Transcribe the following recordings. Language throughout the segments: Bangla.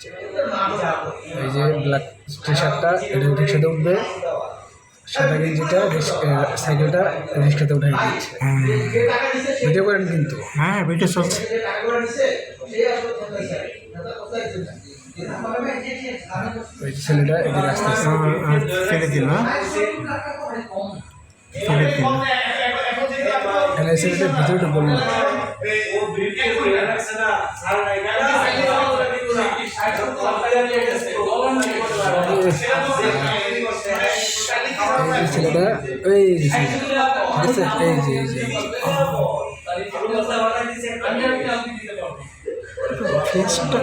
এই যে ব্ল্যাক টি শার্টটা এটা রিক্সাতে উঠবে। সাদা গেঞ্জিটা সাইকেলটা রিক্সাতে উঠাই দিচ্ছে। ভিডিও করেন কিন্তু। হ্যাঁ ভিডিও চলছে। ওই ছেলেটা এদিকে ফেলে দিল ফেলে দিল। এখানে ছেলেটা ভিতরে ছেলেটা এই যে ছেলেটা ঠিক আছে এই যে এই যে এই যে। ফেসটা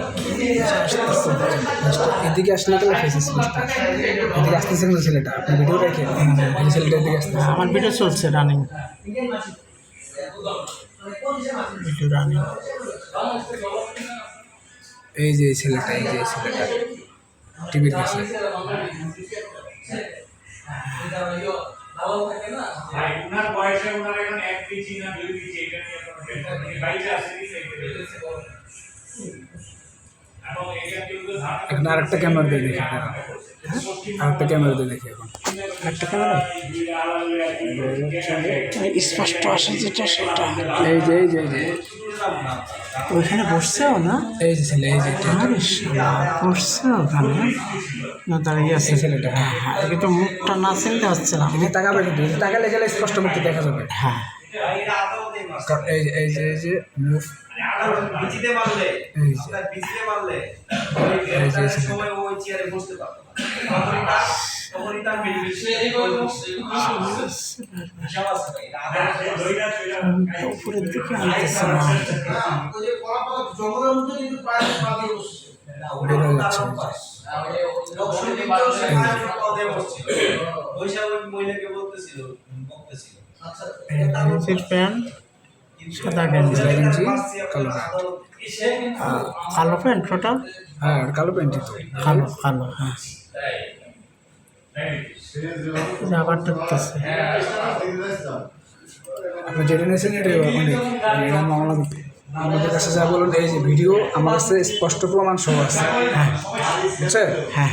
এদিকে আসলে গেলে ফেসেস ফেসটা এদিকে আসতেছে কিন্তু ছেলেটা আপনি ভিডিও দেখেন এই যে ছেলেটা এদিকে আসতেছে আমার ভিডিও চলছে রানিং ভিডিও রানিং এই যে এই ছেলেটা এই যে এই ছেলেটা টিভির কাছে। এখন আরেকটা ক্যামেরা দিয়ে দেখি আরেকটা ক্যামেরা দিয়ে দেখি এখন। একটা ক্যামেরা স্পষ্ট আসে যেটা সেটা। এই যে এই যে এই যে। ওইখানে বসছেও না? এই যে ছেলে এই যে। আরে বসছে ওখানে? না দাঁড়িয়ে আছে? ছেলেটা হ্যাঁ। হ্যাঁ কিন্তু মুখটা না চিনতে হচ্ছে না এদিকে তাকাবে কিন্তু এদিকে তাকালে গেলে স্পষ্ট মুক্তি দেখা যাবে। হ্যাঁ। এই যে এই যে এই যে মুভ বিচিতে মারলে এই যে বিচিতে মারলে এই যে সময় ওই চেয়ারে বসতে উপরের হয়ে প্যান্ট কালো কালো প্যান্ট হ্যাঁ কালো প্যান্টই তো কালো কালো হ্যাঁ আপনি যেটা নিয়েছেন এটা মামলা আমাদের কাছে যা বলুন এই যে ভিডিও আমার কাছে স্পষ্ট প্রমাণ সহ আছে। হ্যাঁ। বুঝছেন? হ্যাঁ।